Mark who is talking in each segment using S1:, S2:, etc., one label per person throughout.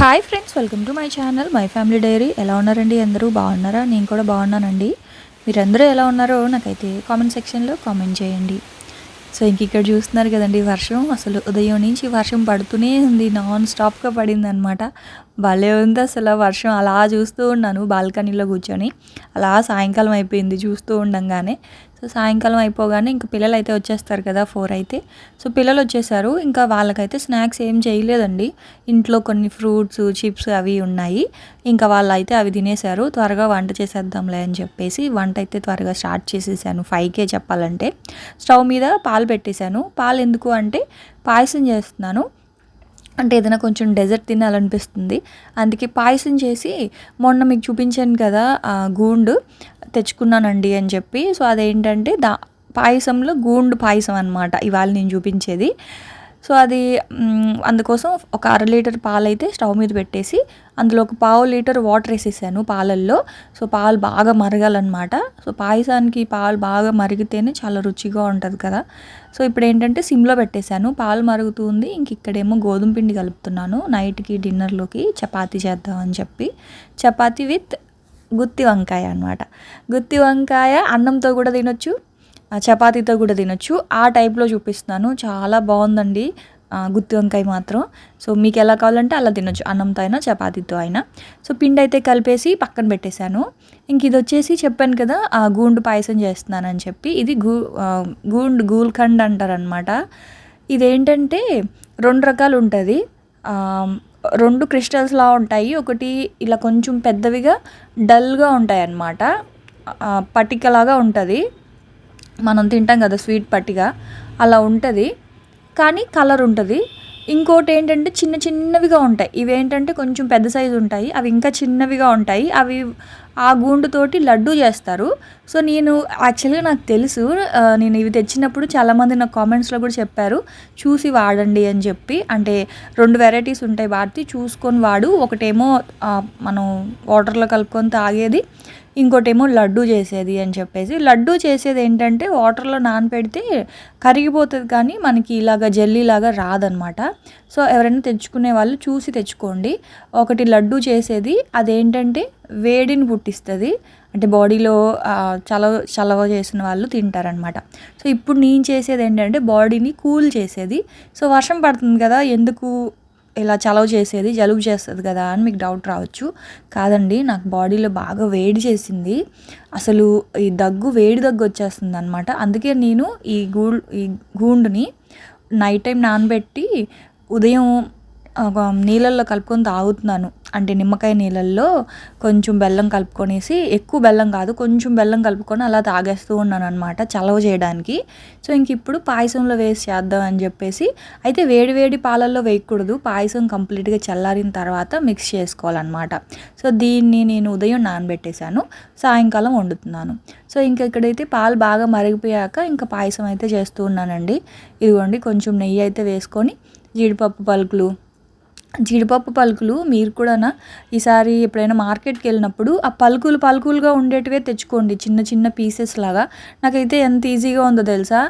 S1: Hi friends welcome to my channel my family diary. ఎలా ఉన్నారండి అందరూ? బాగున్నారా? నేను కూడా బాగున్నానండి. మీరందరూ ఎలా ఉన్నారో నాకైతే కామెంట్ సెక్షన్లో కామెంట్ చేయండి. సో ఇంక ఇక్కడ చూస్తున్నారు కదండి వర్షం. అసలు ఉదయం నుంచి వర్షం పడుతూనే ఉంది నాన్ స్టాప్గా పడింది అనమాట భలే ఉంది అసలు వర్షం. అలా చూస్తూ ఉన్నాను బాల్కనీలో కూర్చొని. అలా సాయంకాలం అయిపోయింది చూస్తూ ఉండంగానే. సో సాయంకాలం అయిపోగానే ఇంకా పిల్లలు అయితే వచ్చేస్తారు కదా ఫోర్ అయితే. సో పిల్లలు వచ్చేసారు. ఇంకా వాళ్ళకైతే స్నాక్స్ ఏం చేయలేదండి. ఇంట్లో కొన్ని ఫ్రూట్స్ చిప్స్ అవి ఉన్నాయి. ఇంకా వాళ్ళు అయితే అవి తినేశారు త్వరగా వంట చేసేద్దాంలే అని చెప్పేసి వంట అయితే త్వరగా స్టార్ట్ చేసేసాను. ఫైవ్కే చెప్పాలంటే. స్టవ్ మీద పాలు పెట్టేశాను. పాలు ఎందుకు అంటే పాయసం చేస్తున్నాను. అంటే ఏదైనా కొంచెం డెజర్ట్ తినాలనిపిస్తుంది. అందుకే పాయసం చేసి మొన్న మీకు చూపించాను కదా ఆ గూండు తెచ్చుకున్నానండి అని చెప్పి. సో అదేంటంటే దా పాయసంలో గూండు పాయసం అనమాట ఇవాళ నేను చూపించేది. సో అది అందుకోసం ఒక అర లీటర్ పాలైతే స్టవ్ మీద పెట్టేసి అందులో ఒక పావు లీటర్ వాటర్ వేసేసాను పాలల్లో. సో పాలు బాగా మరగాలన్నమాట. సో పాయసానికి పాలు బాగా మరిగితేనే చాలా రుచిగా ఉంటుంది కదా. సో ఇప్పుడు ఏంటంటే సిమ్లో పెట్టేశాను. పాలు మరుగుతుంది. ఇంక ఇక్కడేమో గోధుమ పిండి కలుపుతున్నాను. నైట్కి డిన్నర్లోకి చపాతీ చేద్దామని చెప్పి. చపాతీ విత్ గుత్తి వంకాయ అనమాట గుత్తి వంకాయ అన్నంతో కూడా తినొచ్చు. చపాతీతో కూడా తినొచ్చు. ఆ టైప్లో చూపిస్తున్నాను. చాలా బాగుందండి. గుత్తి వంకాయ మాత్రం. సో మీకు ఎలా కావాలంటే అలా తినొచ్చు. అన్నంతో అయినా చపాతీతో అయినా. సో పిండి అయితే కలిపేసి పక్కన పెట్టేశాను. ఇంక ఇది వచ్చేసి చెప్పాను కదా ఆ గూండు పాయసం చేస్తున్నానని చెప్పి. ఇది గూ గూండు గూల్ఖండ్ అంటారనమాట ఇదేంటంటే రెండు రకాలు ఉంటుంది. రెండు క్రిస్టల్స్లా ఉంటాయి. ఒకటి ఇలా కొంచెం పెద్దవిగా డల్గా ఉంటాయి అన్నమాట పటికలాగా ఉంటుంది. మనం తింటాం కదా స్వీట్ పట్టిగా. అలా ఉంటుంది. కానీ కలర్ ఉంటుంది. ఇంకోటి ఏంటంటే చిన్న చిన్నవిగా ఉంటాయి. ఇవి ఏంటంటే కొంచెం పెద్ద సైజు ఉంటాయి. అవి ఇంకా చిన్నవిగా ఉంటాయి. అవి ఆ గూండుతోటి లడ్డు చేస్తారు. సో నేను యాక్చువల్గా నాకు తెలుసు నేను ఇవి తెచ్చినప్పుడు చాలామంది నా కామెంట్స్లో కూడా చెప్పారు చూసి వాడండి అని చెప్పి. అంటే రెండు వెరైటీస్ ఉంటాయి వాటి చూసుకొని వాడు. ఒకటేమో మనం వాటర్లో కలుపుకొని తాగేది ఇంకోటేమో లడ్డు చేసేది అని చెప్పేసి. లడ్డు చేసేది ఏంటంటే వాటర్లో నానపెడితే కరిగిపోతుంది కానీ మనకి ఇలాగ జెల్లీలాగా రాదనమాట. సో ఎవరైనా తెచ్చుకునే వాళ్ళు చూసి తెచ్చుకోండి. ఒకటి లడ్డు చేసేది అదేంటంటే వేడిని పుట్టిస్తుంది. అంటే బాడీలో చలవ చలవ చేసిన వాళ్ళు తింటారనమాట. సో ఇప్పుడు నేను చేసేది ఏంటంటే బాడీని కూల్ చేసేది. సో వర్షం పడుతుంది కదా ఎందుకు ఇలా చలవ చేసేది జలుబు చేస్తుంది కదా అని మీకు డౌట్ రావచ్చు. కాదండి నాకు బాడీలో బాగా వేడి చేసింది. అసలు ఈ దగ్గు వేడి దగ్గు వచ్చేస్తుంది అనమాట అందుకే నేను ఈ గూ ఈ గూండుని నైట్ టైం నానబెట్టి ఉదయం ఒక నీళ్ళల్లో కలుపుకొని తాగుతున్నాను. అంటే నిమ్మకాయ నీళ్ళల్లో కొంచెం బెల్లం కలుపుకొనేసి ఎక్కువ బెల్లం కాదు కొంచెం బెల్లం కలుపుకొని అలా తాగేస్తూ ఉన్నాను అనమాట చలవ చేయడానికి. సో ఇంక ఇప్పుడు పాయసంలో వేసి చేద్దాం అని చెప్పేసి అయితే వేడి వేడి పాలల్లో వేయకూడదు. పాయసం కంప్లీట్గా చల్లారిన తర్వాత మిక్స్ చేసుకోవాలన్నమాట. సో దీన్ని నేను ఉదయం నానబెట్టేశాను. సాయంకాలం వండుతున్నాను. సో ఇంకా ఇక్కడైతే పాలు బాగా మరిగిపోయాక ఇంకా పాయసం అయితే చేస్తూ ఉన్నానండి. ఇదిగోండి కొంచెం నెయ్యి అయితే వేసుకొని జీడిపప్పు పలుకులు జీడిపప్పు పలుకులు మీరు కూడా ఈసారి ఎప్పుడైనా మార్కెట్కి వెళ్ళినప్పుడు ఆ పలుకులు పలుకులుగా ఉండేటివే తెచ్చుకోండి. చిన్న చిన్న పీసెస్ లాగా. నాకైతే ఎంత ఈజీగా ఉందో తెలుసా?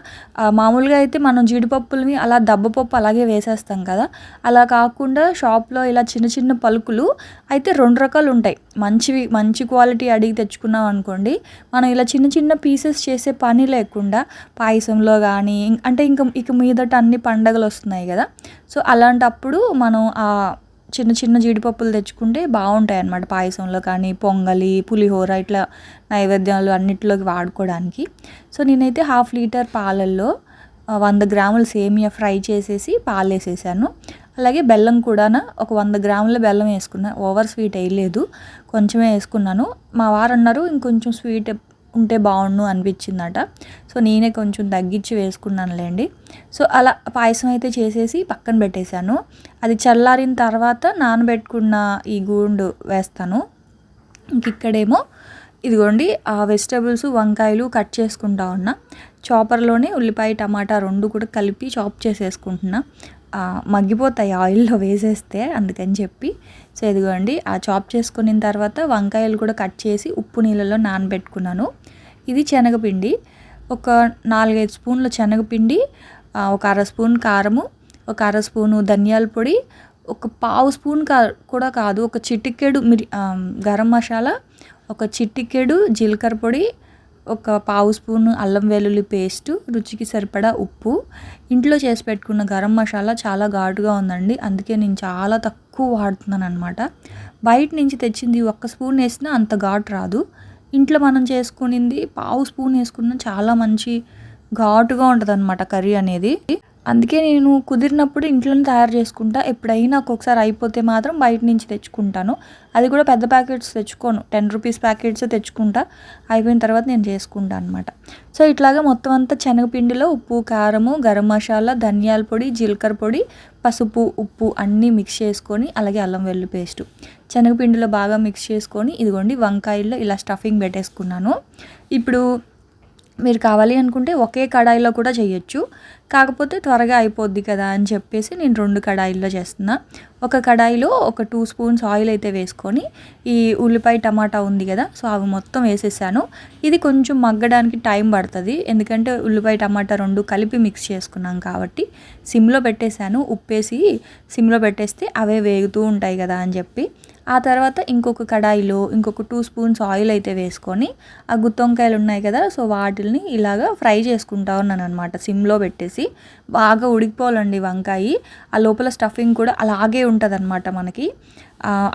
S1: మామూలుగా అయితే మనం జీడిపప్పులని అలా దబ్బపప్పు అలాగే వేసేస్తాం కదా. అలా కాకుండా షాప్లో ఇలా చిన్న చిన్న పలుకులు అయితే రెండు రకాలు ఉంటాయి. మంచివి మంచి క్వాలిటీ అడిగి తెచ్చుకున్నాం అనుకోండి మనం ఇలా చిన్న చిన్న పీసెస్ చేసే పని లేకుండా పాయసంలో కానీ అంటే ఇంకా ఇక మీదట అన్ని పండగలు వస్తున్నాయి కదా. సో అలాంటప్పుడు మనం ఆ చిన్న చిన్న జీడిపప్పులు తెచ్చుకుంటే బాగుంటాయి అన్నమాట పాయసంలో కానీ పొంగలి పులిహోర ఇట్లా నైవేద్యాలు అన్నిటిలోకి వాడుకోవడానికి. సో నేనైతే హాఫ్ లీటర్ పాలల్లో వంద గ్రాముల సేమియా ఫ్రై చేసేసి పాలు వేసేసాను అలాగే బెల్లం కూడా ఒక వంద గ్రాముల బెల్లం వేసుకున్నా. ఓవర్ స్వీట్ వేయలేదు కొంచెమే వేసుకున్నాను. మా వారు అన్నారు ఇంకొంచెం స్వీట్ ఉంటే బాగుండు అనిపించిందట. సో నేనే కొంచెం తగ్గించి వేసుకున్నానులేండి. సో అలా పాయసం అయితే చేసేసి పక్కన పెట్టేశాను. అది చల్లారిన తర్వాత నానబెట్టుకున్న ఈ గూండు వేస్తాను. ఇంక ఇక్కడేమో ఇదిగోండి ఆ వెజిటేబుల్స్ వంకాయలు కట్ చేసుకుంటా ఉన్నా. చాపర్లోనే ఉల్లిపాయ టమాటా రెండు కూడా కలిపి చాప్ చేసేసుకుంటున్నా. మగ్గిపోతాయి ఆయిల్లో వేసేస్తే అందుకని చెప్పి. సో ఇదిగోండి ఆ చాప్ చేసుకున్న తర్వాత వంకాయలు కూడా కట్ చేసి ఉప్పు నీళ్ళలో నానబెట్టుకున్నాను. ఇది శనగపిండి. ఒక నాలుగైదు స్పూన్ల శనగపిండి ఒక అర స్పూన్ కారము ఒక అర స్పూను ధనియాల పొడి ఒక పావు స్పూన్ కా కూడా కాదు ఒక చిటికెడు మిరి గరం మసాలా ఒక చిటికెడు జీలకర్ర పొడి ఒక పావు స్పూన్ అల్లం వెల్లుల్లి పేస్ట్ రుచికి సరిపడా ఉప్పు. ఇంట్లో చేసి పెట్టుకున్న గరం మసాలా చాలా ఘాటుగా ఉందండి. అందుకే నేను చాలా తక్కువ వాడుతున్నాను అనమాట బయట నుంచి తెచ్చింది ఒక్క స్పూన్ వేసినా అంత ఘాటు రాదు. ఇంట్లో మనం చేసుకునింది పావు స్పూన్ వేసుకున్న చాలా మంచి ఘాటుగా ఉంటుంది అనమాట కర్రీ అనేది. అందుకే నేను కుదిరినప్పుడు ఇంట్లోనే తయారు చేసుకుంటా. ఎప్పుడైనా ఒక్కొక్కసారి అయిపోతే మాత్రం బయట నుంచి తెచ్చుకుంటాను. అది కూడా పెద్ద ప్యాకెట్స్ తెచ్చుకోను. టెన్ రూపీస్ ప్యాకెట్స్ తెచ్చుకుంటా. అయిపోయిన తర్వాత నేను చేసుకుంటాను అనమాట సో ఇట్లాగా మొత్తం అంతా శనగపిండిలో ఉప్పు కారము గరం మసాలా ధనియాల పొడి జీలకర్ర పొడి పసుపు ఉప్పు అన్నీ మిక్స్ చేసుకొని అలాగే అల్లం వెల్లు పేస్ట్ శనగపిండిలో బాగా మిక్స్ చేసుకొని ఇదిగోండి వంకాయల్లో ఇలా స్టఫింగ్ పెట్టేసుకున్నాను. ఇప్పుడు మీరు కావాలి అనుకుంటే ఒకే కడాయిలో కూడా చేయొచ్చు. కాకపోతే త్వరగా అయిపోద్ది కదా అని చెప్పేసి నేను రెండు కడాయిల్లో చేస్తున్నా. ఒక కడాయిలో ఒక టూ స్పూన్స్ ఆయిల్ అయితే వేసుకొని ఈ ఉల్లిపాయ టమాటా ఉంది కదా సో అవి మొత్తం వేసేసాను. ఇది కొంచెం మగ్గడానికి టైం పడుతుంది ఎందుకంటే ఉల్లిపాయ టమాటా రెండు కలిపి మిక్స్ చేసుకున్నాం కాబట్టి సిమ్లో పెట్టేశాను. ఉప్పేసి సిమ్లో పెట్టేస్తే అవే వేగుతూ ఉంటాయి కదా అని చెప్పి ఆ తర్వాత ఇంకొక కడాయిలో ఇంకొక టూ స్పూన్స్ ఆయిల్ అయితే వేసుకొని ఆ గుత్తొంకాయలు ఉన్నాయి కదా సో వాటిని ఇలాగా ఫ్రై చేసుకుంటా ఉన్నాను అనమాట సిమ్లో పెట్టేసి బాగా ఉడికిపోవాలండి వంకాయ. ఆ లోపల స్టఫింగ్ కూడా అలాగే ఉంటుంది అనమాట మనకి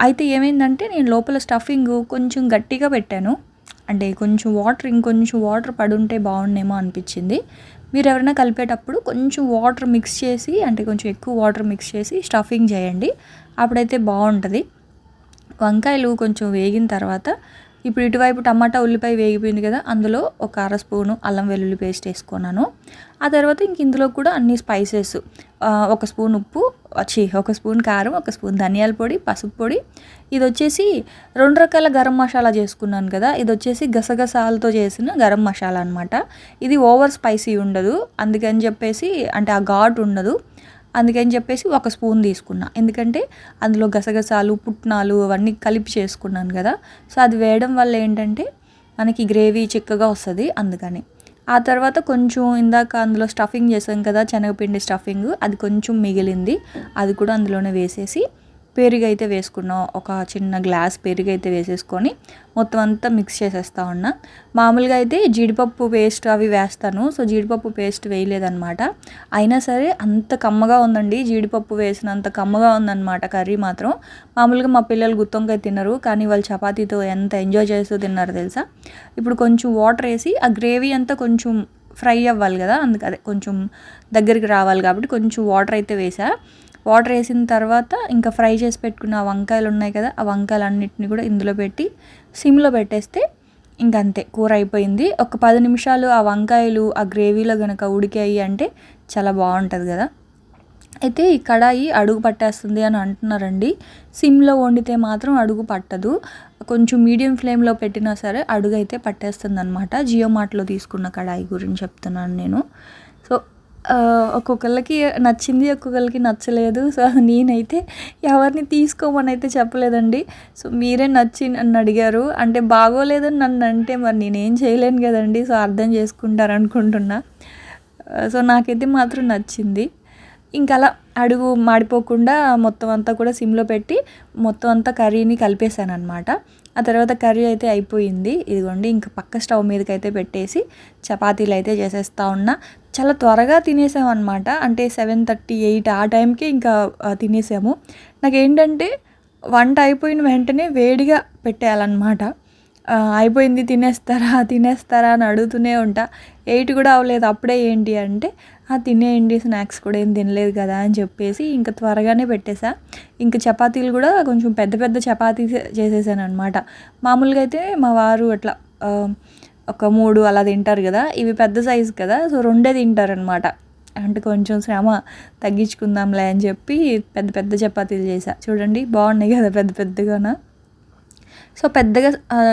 S1: అయితే ఏమైందంటే నేను లోపల స్టఫింగ్ కొంచెం గట్టిగా పెట్టాను. అంటే కొంచెం వాటర్ ఇంకొంచెం వాటర్ పడుంటే బాగుండేమో అనిపించింది. మీరు ఎవరైనా కలిపేటప్పుడు కొంచెం వాటర్ మిక్స్ చేసి అంటే కొంచెం ఎక్కువ వాటర్ మిక్స్ చేసి స్టఫింగ్ చేయండి. అప్పుడైతే బాగుంటుంది. వంకాయలు కొంచెం వేగిన తర్వాత ఇప్పుడు ఇటువైపు టమాటా ఉల్లిపాయ వేగిపోయింది కదా అందులో ఒక అర స్పూను అల్లం వెల్లుల్లి పేస్ట్ వేసుకున్నాను. ఆ తర్వాత ఇంక ఇందులో కూడా అన్ని స్పైసెస్ ఒక స్పూన్ ఉప్పు వచ్చి ఒక స్పూన్ కారం ఒక స్పూన్ ధనియాల పొడి పసుపు పొడి. ఇది వచ్చేసి రెండు రకాల గరం మసాలా చేసుకున్నాను కదా ఇది వచ్చేసి గసగసాలతో చేసిన గరం మసాలా అనమాట ఇది ఓవర్ స్పైసీ ఉండదు అందుకని చెప్పేసి అంటే ఆ ఘాట్ ఉండదు. అందుకని చెప్పేసి ఒక స్పూన్ తీసుకున్నా. ఎందుకంటే అందులో గసగసాలు పుట్నాలు అవన్నీ కలిపి చేసుకున్నాను కదా. సో అది వేయడం వల్ల ఏంటంటే మనకి గ్రేవీ చిక్కగా వస్తుంది అందుకని. ఆ తర్వాత కొంచెం ఇందాక అందులో స్టఫింగ్ చేసాం కదా శనగపిండి స్టఫింగ్ అది కొంచెం మిగిలింది. అది కూడా అందులోనే వేసేసి పెరుగు అయితే వేసుకున్నాం ఒక చిన్న గ్లాస్ పెరుగు వేసేసుకొని మొత్తం అంతా మిక్స్ చేసేస్తా ఉన్నా. మామూలుగా అయితే జీడిపప్పు పేస్ట్ అవి వేస్తాను. సో జీడిపప్పు పేస్ట్ వేయలేదనమాట అయినా సరే అంత కమ్మగా ఉందండి. జీడిపప్పు వేసినంత కమ్మగా ఉందన్నమాట కర్రీ మాత్రం. మామూలుగా మా పిల్లలు గుత్తొంకాయ తినరు. కానీ వాళ్ళు చపాతీతో ఎంత ఎంజాయ్ చేస్తూ తిన్నారు తెలుసా? ఇప్పుడు కొంచెం వాటర్ వేసి ఆ గ్రేవీ అంతా కొంచెం ఫ్రై అవ్వాలి కదా. అందుకు అదే కొంచెం దగ్గరికి రావాలి కాబట్టి కొంచెం వాటర్ అయితే వేసా. వాటర్ వేసిన తర్వాత ఇంకా ఫ్రై చేసి పెట్టుకున్న వంకాయలు ఉన్నాయి కదా ఆ వంకాయలన్నిటిని కూడా ఇందులో పెట్టి సిమ్లో పెట్టేస్తే ఇంకంతే కూర అయిపోయింది. ఒక పది నిమిషాలు ఆ వంకాయలు ఆ గ్రేవీలో కనుక ఉడికాయి అంటే చాలా బాగుంటుంది కదా. అయితే ఈ కడాయి అడుగు పట్టేస్తుంది అని అంటున్నారండి. సిమ్లో వండితే మాత్రం అడుగు పట్టదు. కొంచెం మీడియం ఫ్లేమ్లో పెట్టినా సరే అడుగు అయితే పట్టేస్తుంది అనమాట జియో మార్ట్లో తీసుకున్న కడాయి గురించి చెప్తున్నాను నేను. ఒక్కొక్కళ్ళకి నచ్చింది ఒక్కొక్కరికి నచ్చలేదు. సో నేనైతే ఎవరిని తీసుకోమని అయితే చెప్పలేదండి. సో మీరే నచ్చి నన్ను అడిగారు. అంటే బాగోలేదని నన్ను అంటే మరి నేనేం చేయలేను కదండి. సో అర్థం చేసుకుంటారు అనుకుంటున్నా సో నాకైతే మాత్రం నచ్చింది. ఇంకా అలా అడుగు మాడిపోకుండా మొత్తం అంతా కూడా సిమ్లో పెట్టి మొత్తం అంతా కర్రీని కలిపేశాను అనమాట ఆ తర్వాత కర్రీ అయితే అయిపోయింది. ఇదిగోండి ఇంకా పక్క స్టవ్ మీదకి అయితే పెట్టేసి చపాతీలు అయితే చేసేస్తా ఉన్నా. చాలా త్వరగా తినేసామన్నమాట. అంటే సెవెన్ థర్టీ ఎయిట్ ఆ టైంకి ఇంకా తినేసాము. నాకేంటంటే వంట అయిపోయిన వెంటనే వేడిగా పెట్టేయాలన్నమాట. అయిపోయింది తినేస్తారా తినేస్తారా అని అడుగుతూనే ఉంటా. ఎయిట్ కూడా అవ్వలేదు. అప్పుడే ఏంటి అంటే తినేయండి స్నాక్స్ కూడా ఏం తినలేదు కదా అని చెప్పేసి ఇంకా త్వరగానే పెట్టేసా. ఇంకా చపాతీలు కూడా కొంచెం పెద్ద పెద్ద చపాతీ చేసేసాను అనమాట మామూలుగా అయితే మా వారు అట్లా ఒక మూడు అలా తింటారు కదా ఇవి పెద్ద సైజు కదా సో రెండే తింటారనమాట అంటే కొంచెం శ్రమ తగ్గించుకుందాంలే అని చెప్పి పెద్ద పెద్ద చపాతీలు చేసా. చూడండి బాగున్నాయి కదా పెద్ద పెద్దగానా? సో పెద్దగా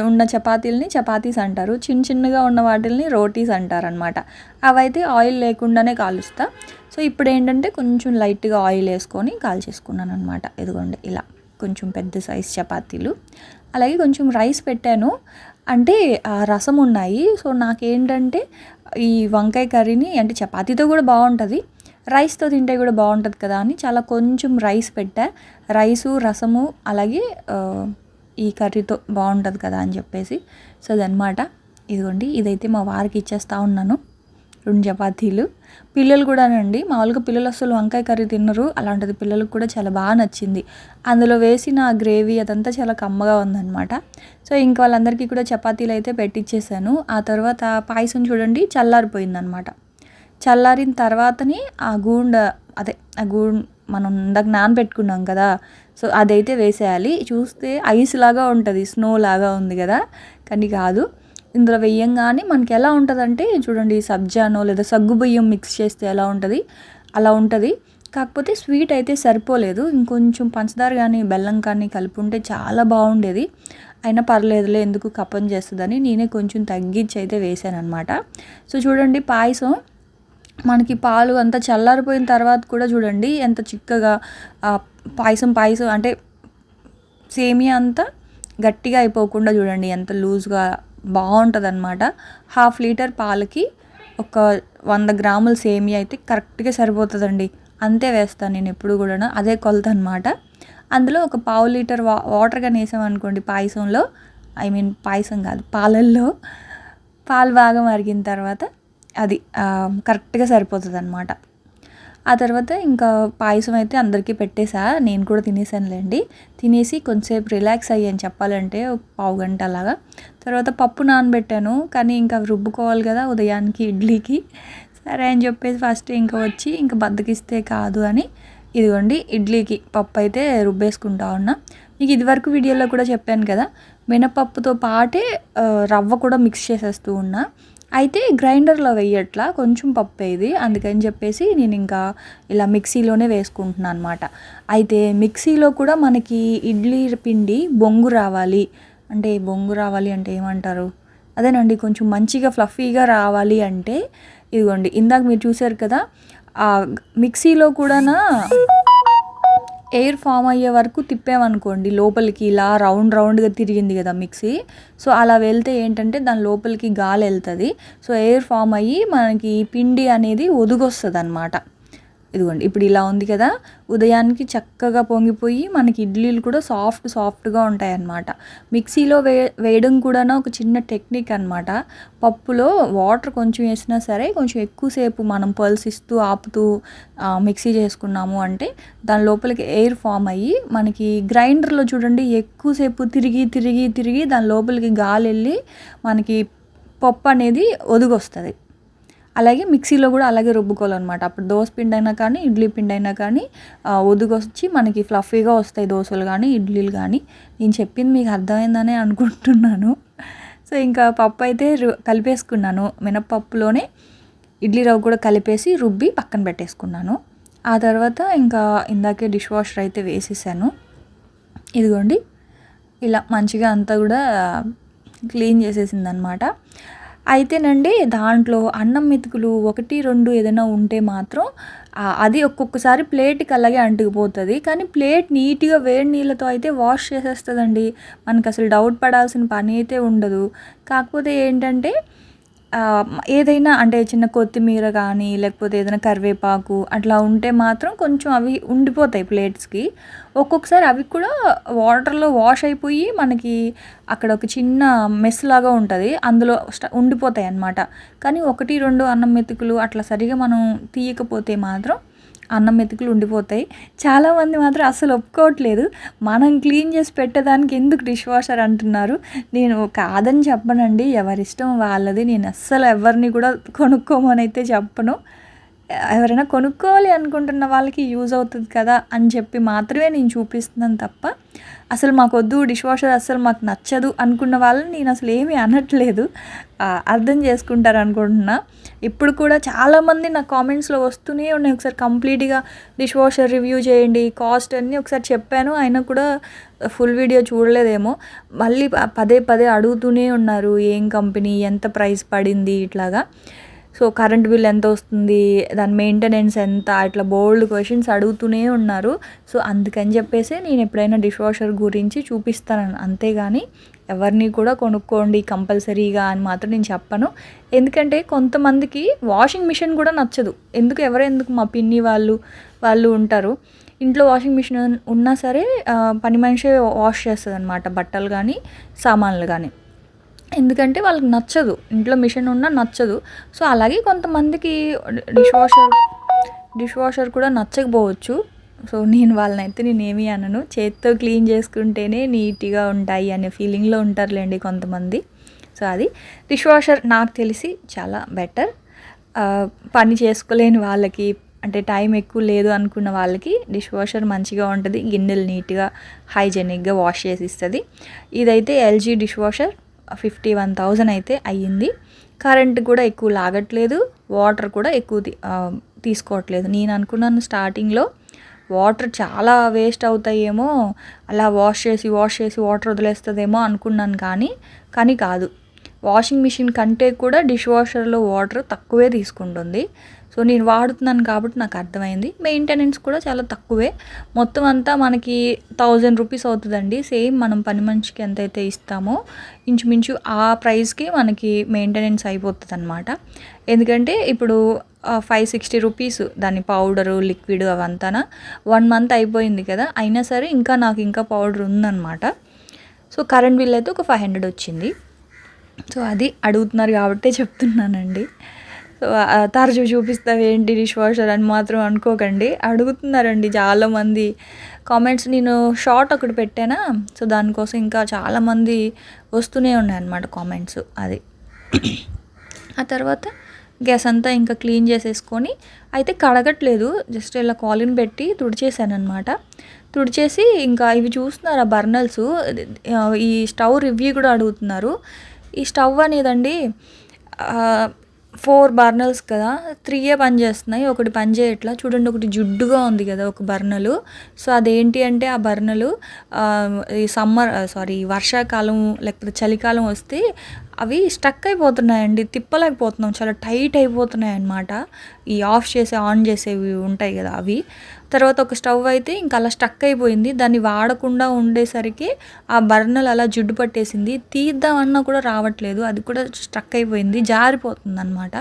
S1: ఉన్న చపాతీలని చపాతీస్ అంటారు. చిన్న చిన్నగా ఉన్న వాటిల్ని రోటీస్ అంటారు అనమాట అవైతే ఆయిల్ లేకుండానే కాలుస్తా. సో ఇప్పుడు ఏంటంటే కొంచెం లైట్గా ఆయిల్ వేసుకొని కాల్చేసుకున్నాను అనమాట ఇదిగోండి ఇలా కొంచెం పెద్ద సైజ్ చపాతీలు. అలాగే కొంచెం రైస్ పెట్టాను. అంటే రసం ఉన్నాయి. సో నాకేంటంటే ఈ వంకాయ కర్రీని అంటే చపాతీతో కూడా బాగుంటుంది. రైస్తో తింటే కూడా బాగుంటుంది కదా అని చాలా కొంచెం రైస్ పెట్టా. రైసు రసము అలాగే ఈ కర్రీతో బాగుంటుంది కదా అని చెప్పేసి. సో అదనమాట ఇదిగోండి ఇదైతే మా వారికి ఇచ్చేస్తూ ఉన్నాను. రెండు చపాతీలు. పిల్లలు కూడానండి మామూలుగా పిల్లలు అసలు వంకాయ కర్రీ తిన్నరు అలాంటిది పిల్లలకు కూడా చాలా బాగా నచ్చింది. అందులో వేసిన ఆ గ్రేవీ అదంతా చాలా కమ్మగా ఉందన్నమాట. సో ఇంక వాళ్ళందరికీ కూడా చపాతీలు అయితే పెట్టించేసాను ఆ తర్వాత పాయసం చూడండి చల్లారిపోయిందనమాట చల్లారిన తర్వాతనే ఆ గూండ అదే ఆ గూండ్ మనం ఇందాక నానబెట్టుకున్నాం కదా సో అదైతే వేసేయాలి. చూస్తే ఐస్ లాగా ఉంటుంది స్నో లాగా ఉంది కదా. కానీ కాదు ఇందులో వేయంగానే మనకి ఎలా ఉంటుందంటే చూడండి సబ్జానో లేదా సగ్గు బియ్యం మిక్స్ చేస్తే ఎలా ఉంటుంది? అలా ఉంటుంది. కాకపోతే స్వీట్ అయితే సరిపోలేదు. ఇంకొంచెం పంచదార కానీ బెల్లం కానీ కలిపి ఉంటే చాలా బాగుండేది. అయినా పర్లేదులే ఎందుకు కప్పని చేస్తుందని నేనే కొంచెం తగ్గించి అయితే వేసాను అనమాట సో చూడండి పాయసం. మనకి పాలు అంతా చల్లారిపోయిన తర్వాత కూడా చూడండి ఎంత చిక్కగా పాయసం పాయసం అంటే సేమియా అంతా గట్టిగా అయిపోకుండా చూడండి ఎంత లూజ్గా బాగుంటుంది అనమాట హాఫ్ లీటర్ పాలకి ఒక వంద గ్రాముల సేమియా అయితే కరెక్ట్గా సరిపోతుందండి. అంతే వేస్తాను నేను ఎప్పుడు కూడా అదే కొలత అనమాట అందులో ఒక పావు లీటర్ వా వాటర్ కానీ వేసామనుకోండి పాయసంలో ఐ మీన్ పాయసం కాదు పాలల్లో. పాలు బాగా మరిగిన తర్వాత అది కరెక్ట్గా సరిపోతుంది అనమాట ఆ తర్వాత ఇంకా పాయసం అయితే అందరికీ పెట్టేసా నేను కూడా తినేసానులేండి. తినేసి కొంచెంసేపు రిలాక్స్ అయ్యాను చెప్పాలంటే ఒక పావు గంట అలాగా. తర్వాత పప్పు నానబెట్టాను కానీ ఇంకా రుబ్బుకోవాలి కదా ఉదయానికి ఇడ్లీకి. సరే అని చెప్పేసి ఫస్ట్ ఇంకా వచ్చి ఇంకా బద్దకిస్తే కాదు అని ఇదిగోండి ఇడ్లీకి పప్పు అయితే రుబ్బేసుకుంటా ఉన్నా. మీకు ఇదివరకు వీడియోలో కూడా చెప్పాను కదా మినపప్పుతో పాటే రవ్వ కూడా మిక్స్ చేసేస్తూ ఉన్నా. అయితే గ్రైండర్లో వేయట్లా కొంచెం పప్పు ఇది అందుకని చెప్పేసి నేను ఇంకా ఇలా మిక్సీలోనే వేసుకుంటున్నాను అనమాట అయితే మిక్సీలో కూడా మనకి ఇడ్లీ పిండి బొంగు రావాలి. అంటే బొంగు రావాలి అంటే ఏమంటారు? అదేనండి కొంచెం మంచిగా ఫ్లఫీగా రావాలి అంటే ఇదిగోండి ఇందాక మీరు చూసారు కదా మిక్సీలో కూడానా ఎయిర్ ఫామ్ అయ్యే వరకు తిప్పామనుకోండి లోపలికి ఇలా రౌండ్ రౌండ్గా తిరిగింది కదా మిక్సీ. సో అలా వెళ్తే ఏంటంటే దాని లోపలికి గాలి వెళ్తుంది. సో ఎయిర్ ఫామ్ అయ్యి మనకి పిండి అనేది ఒదుగొస్తుంది అనమాట ఇదిగోండి ఇప్పుడు ఇలా ఉంది కదా ఉదయానికి చక్కగా పొంగిపోయి మనకి ఇడ్లీలు కూడా సాఫ్ట్ సాఫ్ట్గా ఉంటాయి అన్నమాట మిక్సీలో వే వేయడం కూడా ఒక చిన్న టెక్నిక్ అనమాట పప్పులో వాటర్ కొంచెం వేసినా సరే కొంచెం ఎక్కువసేపు మనం పల్స్ ఇస్తూ ఆపుతూ మిక్సీ చేసుకున్నాము అంటే దాని లోపలికి ఎయిర్ ఫామ్ అయ్యి మనకి గ్రైండర్లో చూడండి ఎక్కువసేపు తిరిగి తిరిగి తిరిగి దాని లోపలికి గాలి వెళ్ళి మనకి పప్పు అనేది ఒదుగొస్తుంది. అలాగే మిక్సీలో కూడా అలాగే రుబ్బుకోవాలన్నమాట. అప్పుడు దోశ పిండి అయినా కానీ ఇడ్లీ పిండి అయినా కానీ ఒదిగొచ్చి మనకి ఫ్లఫీగా వస్తాయి దోశలు కానీ ఇడ్లీలు కానీ. నేను చెప్పింది మీకు అర్థమైందనే అనుకుంటున్నాను. సో ఇంకా పప్పు అయితే రు- కలిపేసుకున్నాను. మినప్పప్పులోనే ఇడ్లీ రవ్వ కూడా కలిపేసి రుబ్బి పక్కన పెట్టేసుకున్నాను. ఆ తర్వాత ఇంకా ఇందాకే డిష్ వాషర్ అయితే వేసేసాను. ఇదిగోండి. ఇలా మంచిగా అంతా కూడా క్లీన్ చేసేసింది అనమాట అయితేనండి దాంట్లో అన్నం మెతుకులు ఒకటి రెండు ఏదైనా ఉంటే మాత్రం అది ఒక్కొక్కసారి ప్లేట్కి అలాగే అంటుకుపోతుంది. కానీ ప్లేట్ నీట్గా వేడి నీళ్ళతో అయితే వాష్ చేసేస్తుందండి. మనకు అసలు డౌట్ పడాల్సిన పని అయితే ఉండదు. కాకపోతే ఏంటంటే ఏదైనా అంటే చిన్న కొత్తిమీర కానీ లేకపోతే ఏదైనా కరివేపాకు అట్లా ఉంటే మాత్రం కొంచెం అవి ఉండిపోతాయి ప్లేట్స్కి. ఒక్కొక్కసారి అవి కూడా వాటర్లో వాష్ అయిపోయి మనకి అక్కడ ఒక చిన్న మెస్ లాగా ఉంటుంది. అందులో ఉండిపోతాయి అన్నమాట కానీ ఒకటి రెండు అన్నం మెతుకులు అట్లా సరిగా మనం తీయకపోతే మాత్రం అన్నం మెతుకులు ఉండిపోతాయి. చాలామంది మాత్రం అసలు ఒప్పుకోవట్లేదు. మనం క్లీన్ చేసి పెట్టేదానికి ఎందుకు డిష్ వాషర్ అంటున్నారు? నేను కాదని చెప్పనండి. ఎవరిష్టం వాళ్ళది. నేను అస్సలు ఎవరిని కూడా కొనుక్కోమని అయితే చెప్పను. ఎవరైనా కొనుక్కోవాలి అనుకుంటున్న వాళ్ళకి యూజ్ అవుతుంది కదా అని చెప్పి మాత్రమే నేను చూపిస్తున్నాను తప్ప అసలు మాకు వద్దు డిష్ వాషర్ అసలు మాకు నచ్చదు అనుకున్న వాళ్ళని నేను అసలు ఏమీ అనట్లేదు. అర్థం చేసుకుంటారు అనుకుంటున్నా. ఇప్పుడు కూడా చాలామంది నా కామెంట్స్లో వస్తూనే ఉన్నాయి. ఒకసారి కంప్లీట్గా డిష్ వాషర్ రివ్యూ చేయండి కాస్ట్ అన్నీ ఒకసారి చెప్పాను. అయినా కూడా ఫుల్ వీడియో చూడలేదేమో. మళ్ళీ పదే పదే అడుగుతూనే ఉన్నారు. ఏం కంపెనీ ఎంత ప్రైస్ పడింది? ఇట్లాగా. సో కరెంట్ బిల్ ఎంత వస్తుంది దాని మెయింటెనెన్స్ ఎంత ఇట్లా బోల్డ్ క్వశ్చన్స్ అడుగుతూనే ఉన్నారు. సో అందుకని చెప్పేసి నేను ఎప్పుడైనా డిష్ వాషర్ గురించి చూపిస్తాను అంతేగాని ఎవరిని కూడా కొనుక్కోండి కంపల్సరీగా అని మాత్రం నేను చెప్పను. ఎందుకంటే కొంతమందికి వాషింగ్ మిషన్ కూడా నచ్చదు. ఎందుకు ఎవరెందుకు మా పిన్ని వాళ్ళు వాళ్ళు ఉంటారు. ఇంట్లో వాషింగ్ మిషన్ ఉన్నా సరే పని మనిషి వాష్ చేస్తుంది అనమాట బట్టలు కానీ సామాన్లు కానీ ఎందుకంటే వాళ్ళకి నచ్చదు. ఇంట్లో మిషన్ ఉన్నా నచ్చదు. సో అలాగే కొంతమందికి డిష్ వాషర్ డిష్ వాషర్ కూడా నచ్చకపోవచ్చు. సో నేను వాళ్ళనైతే నేను అనను. చేత్తో క్లీన్ చేసుకుంటేనే నీట్గా ఉంటాయి అనే ఫీలింగ్లో ఉంటారులేండి కొంతమంది. సో అది డిష్ వాషర్ నాకు తెలిసి చాలా బెటర్. పని చేసుకోలేని వాళ్ళకి అంటే టైం ఎక్కువ లేదు అనుకున్న వాళ్ళకి డిష్ వాషర్ మంచిగా ఉంటుంది. గిన్నెలు నీట్గా హైజెనిక్గా వాష్ చేసి ఇస్తుంది. ఇదైతే LG dish washer fifty one thousand అయితే అయ్యింది. కరెంట్ కూడా ఎక్కువ లాగట్లేదు. వాటర్ కూడా ఎక్కువ తీసుకోవట్లేదు. నేను అనుకున్నాను స్టార్టింగ్లో వాటర్ చాలా వేస్ట్ అవుతాయేమో అలా వాష్ చేసి వాష్ చేసి వాటర్ వదిలేస్తుందేమో అనుకున్నాను కానీ కానీ కాదు. వాషింగ్ మిషన్ కంటే కూడా డిష్ వాషర్లో వాటర్ తక్కువే తీసుకుంటుంది. సో నేను వాడుతున్నాను కాబట్టి నాకు అర్థమైంది. మెయింటెనెన్స్ కూడా చాలా తక్కువే. మొత్తం అంతా మనకి థౌజండ్ రూపీస్ అవుతుందండి. సేమ్ మనం పని మనిషికి ఎంతైతే ఇస్తామో ఇంచుమించు ఆ ప్రైస్కి మనకి మెయింటెనెన్స్ అయిపోతుంది అనమాట ఎందుకంటే ఇప్పుడు ఫైవ్ సిక్స్టీ రూపీస్ దాని పౌడరు లిక్విడ్ అవంతాన వన్ మంత్ అయిపోయింది కదా. అయినా సరే ఇంకా నాకు ఇంకా పౌడర్ ఉందన్నమాట. సో కరెంట్ బిల్ అయితే ఒక ఫైవ్ హండ్రెడ్ వచ్చింది. సో అది అడుగుతున్నారు కాబట్టే చెప్తున్నానండి. తరచూ చూపిస్తావు ఏంటి డిష్ వాషర్ అని మాత్రం అనుకోకండి. అడుగుతున్నారండి చాలామంది. కామెంట్స్ నేను షార్ట్ ఒకటి పెట్టానా? సో దానికోసం ఇంకా చాలామంది వస్తూనే ఉన్నాయన్నమాట కామెంట్స్ అది. ఆ తర్వాత గ్యాస్ అంతా ఇంకా క్లీన్ చేసేసుకొని అయితే కడగట్లేదు. జస్ట్ ఇలా కాలిన్ పెట్టి తుడిచేసాను అనమాట తుడిచేసి ఇంకా ఇవి చూస్తున్నారు ఆ బర్నల్స్. ఈ స్టవ్ రివ్యూ కూడా అడుగుతున్నారు. ఈ స్టవ్ అనేదండి ఫోర్ బర్నల్స్ కదా త్రీయే పని చేస్తున్నాయి. ఒకటి పని చేయట్లా. చూడండి ఒకటి జుడ్డుగా ఉంది కదా ఒక బర్నలు. సో అదేంటి అంటే ఆ బర్నలు ఈ సమ్మర్ సారీ వర్షాకాలం లేకపోతే చలికాలం వస్తే అవి స్టక్ అయిపోతున్నాయండి. తిప్పలేకపోతున్నాం. చాలా టైట్ అయిపోతున్నాయి అన్నమాట ఈ ఆఫ్ చేసే ఆన్ చేసేవి ఉంటాయి కదా అవి. తర్వాత ఒక స్టవ్ అయితే ఇంకా అలా స్టక్ అయిపోయింది. దాన్ని వాడకుండా ఉండేసరికి ఆ బర్నలు అలా జిడ్డు పట్టేసింది. తీద్దామన్నా కూడా రావట్లేదు. అది కూడా స్టక్ అయిపోయింది. జారిపోతుంది అనమాట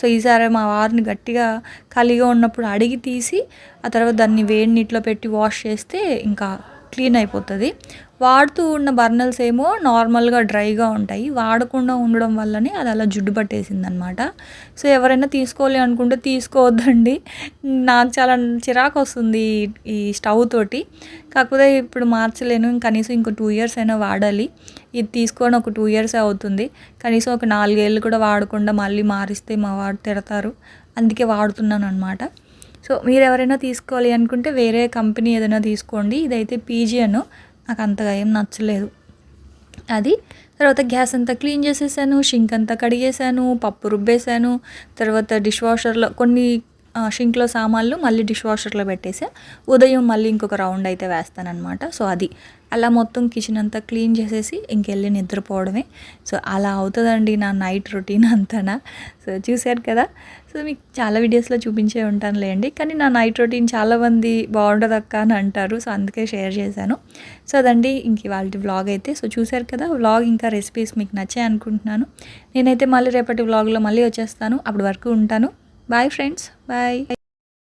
S1: సో ఈసారి మా వారిని గట్టిగా ఖాళీగా ఉన్నప్పుడు అడిగి తీసి ఆ తర్వాత దాన్ని వేడి నీటిలో పెట్టి వాష్ చేస్తే ఇంకా క్లీన్ అయిపోతుంది. వాడుతూ ఉన్న బర్నల్స్ ఏమో నార్మల్గా డ్రైగా ఉంటాయి. వాడకుండా ఉండడం వల్లనే అది అలా జుడ్డు పట్టేసింది అనమాట సో ఎవరైనా తీసుకోవాలి అనుకుంటే తీసుకోవద్దండి. నాకు చాలా చిరాకు వస్తుంది ఈ- ఈ స్టవ్ తోటి. కాకపోతే ఇప్పుడు మార్చలేను. కనీసం ఇంకో టూ ఇయర్స్ అయినా వాడాలి. ఇది తీసుకొని ఒక టూ ఇయర్స్ అవుతుంది. కనీసం ఒక నాలుగేళ్ళు కూడా వాడకుండా మళ్ళీ మారిస్తే మా వాడు తిడతారు. అందుకే వాడుతున్నాను అనమాట సో మీరు ఎవరైనా తీసుకోవాలి అనుకుంటే వేరే కంపెనీ ఏదైనా తీసుకోండి. ఇదైతే పీజియన్ నాకు అంతగా ఏం నచ్చలేదు. అది. తర్వాత గ్యాస్ అంతా క్లీన్ చేసేసాను. షింక్ అంతా కడిగేసాను. పప్పు రుబ్బేసాను. తర్వాత డిష్ వాషర్లో కొన్ని షింక్లో సామాన్లు మళ్ళీ డిష్ వాషర్లో పెట్టేసా. ఉదయం మళ్ళీ ఇంకొక రౌండ్ అయితే వేస్తానన్నమాట. సో అది. అలా మొత్తం కిచెన్ అంతా క్లీన్ చేసేసి ఇంకెళ్ళి నిద్రపోవడమే. సో అలా అవుతుందండి నా నైట్ రొటీన్ అంతానా. సో చూశారు కదా. సో మీకు చాలా వీడియోస్లో చూపించే ఉంటానులేండి. కానీ నా నైట్ రొటీన్ చాలామంది బాగుండదు అక్క అని అంటారు. సో అందుకే షేర్ చేశాను. సో అదండి ఇంక ఇవాళ వ్లాగ్ అయితే. సో చూశారు కదా వ్లాగ్ ఇంకా రెసిపీస్ మీకు నచ్చాయి అనుకుంటున్నాను. నేనైతే మళ్ళీ రేపటి వ్లాగ్లో మళ్ళీ వచ్చేస్తాను. అప్పటి వరకు ఉంటాను. Bye friends bye